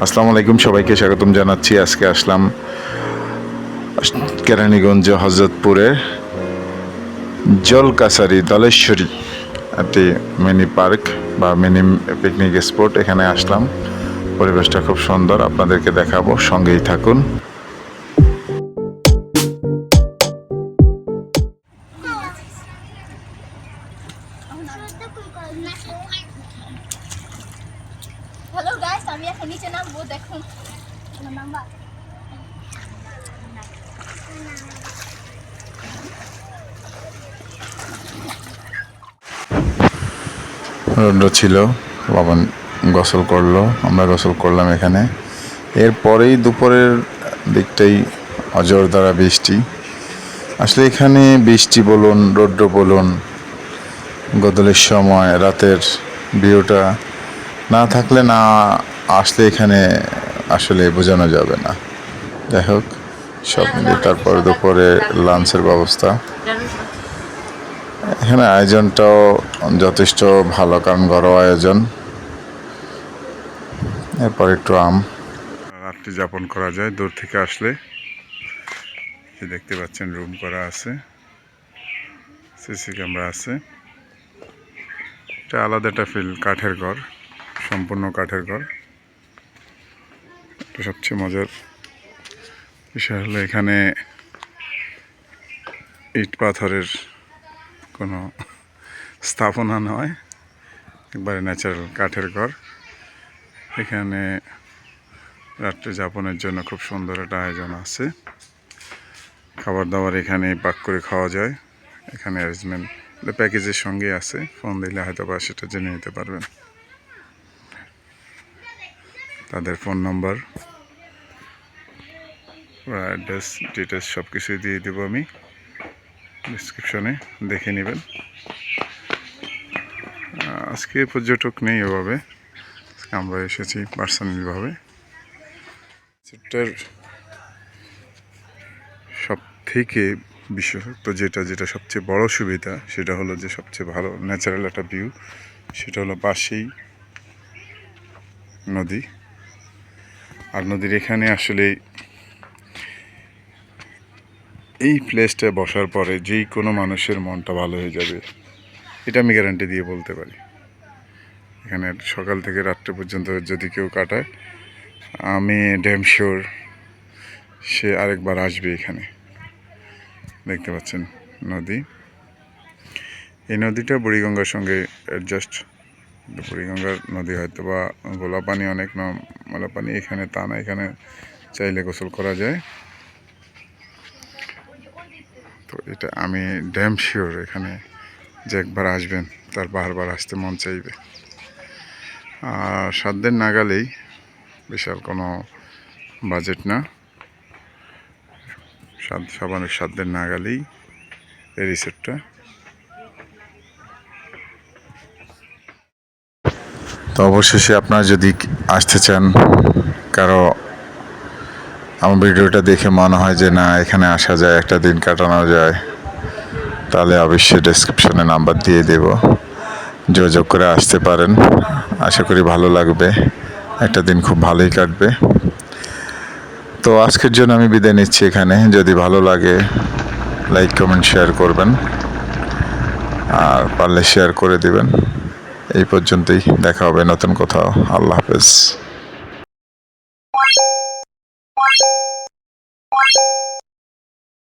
আসসালামু আলাইকুম সবাইকে স্বাগতম জানাচ্ছি। আজকে আসলাম কেরানীগঞ্জ হজরতপুরে জলকাসারি দলেশ্বরী একটি মিনি পার্ক বা মিনি পিকনিক স্পট এখানে আসলাম। পরিবেশটা খুব সুন্দর, আপনাদেরকে দেখাবো। সঙ্গেই থাকুন। হ্যালো গাইস আমি এখন নিচে নামবো দেখুন ছিল, বাবা গোসল করল, আমরা গোসল করলাম এখানে। এরপরেই দুপুরের দিকটাই অজর দ্বারা বৃষ্টি। আসলে এখানে বৃষ্টি বলুন রৌদ্র বলুন গদলের সময়, রাতের ভিউটা না থাকলে না আসলে এখানে আসলে বোঝানো যাবে না। যাই হোক, সব মিলিয়ে তারপরে দুপুরে লাঞ্চের ব্যবস্থা। এখানে আয়োজনটাও যথেষ্ট ভালো, কারণ ঘরোয়া আয়োজন। এরপর একটু আম। রাত্রি যাপন করা যায়, দূর থেকে আসলে। দেখতে পাচ্ছেন রুম করা আছে। সিসি ক্যামেরা আছে। এটা আলাদা একটা ফিল কাঠের ঘর। সম্পূর্ণ কাঠের ঘর। এটা সবচেয়ে মজার বিষয় হলো এখানে ইট পাথরের কোনো স্থাপনা নয়, একবারে ন্যাচারাল কাঠের ঘর। এখানে রাত্রি যাপনের জন্য খুব সুন্দর একটা আয়োজন আছে। খাবার দাবার এখানে পাক করে খাওয়া যায়। এখানে অ্যারেঞ্জমেন্ট প্যাকেজের সঙ্গে আছে। ফোন দিলে হয়তো বা সেটা জেনে নিতে পারবেন। তাদের ফোন নম্বর অ্যাড্রেস ডিটেলস সব কিছুই দিয়ে দেবো আমি। ডিসক্রিপশনে দেখে নেবেন। আজকে পর্যটক নেই আজকে আমরা এসেছি পার্সোনালিভাবে সেটার সব থেকে বিশেষত্ব যেটা যেটা সবচেয়ে বড় সুবিধা, সেটা হলো যে সবচেয়ে ভালো ন্যাচারাল একটা ভিউ সেটা হলো পাশেই নদী। আর নদীর এখানে আসলে এই প্লেসটায় বসার পরে যেই কোনো মানুষের মনটা ভালো হয়ে যাবে, এটা আমি গ্যারান্টি দিয়ে বলতে পারি। এখানে সকাল থেকে রাত্রে পর্যন্ত যদি কেউ কাটায়, আমি ড্যাম শিওর সে আরেকবার আসবে এখানে। দেখতে পাচ্ছেন নদী। এই নদীটা বুড়িগঙ্গার সঙ্গে অ্যাডজাস্ট বুড়িগঙ্গার নদী হয়তো বা গোলা পানি অনেক নলা পানি এখানে, তা না, এখানে চাইলে গোসল করা যায়। তো এটা আমি ড্যাম শিওর এখানে যে একবার আসবেন, তার বারবার আসতে মন চাইবে। আর সাধ্যের নাগালেই বিশাল কোনো বাজেট না। সাদ সবার সাধ্যের নাগালেই এই রিসোর্টটা তো অবশেষে আপনারা যদি আসতে চান, কারও আমার ভিডিওটা দেখে মনে হয় যে না, এখানে আসা যায়, একটা দিন কাটানো যায়, তাহলে অবশ্যই ডেসক্রিপশনে নাম্বার দিয়ে দেব। যোগাযোগ করে আসতে পারেন। আশা করি ভালো লাগবে। একটা দিন খুব ভালোই কাটবে। তো আজকের জন্য আমি বিদায় নিচ্ছি এখানে। যদি ভালো লাগে লাইক কমেন্ট শেয়ার করবেন। আর পারলে শেয়ার করে দিবেন। এই পর্যন্তই। দেখা হবে নতুন কোথাও। আল্লাহ হাফেজ।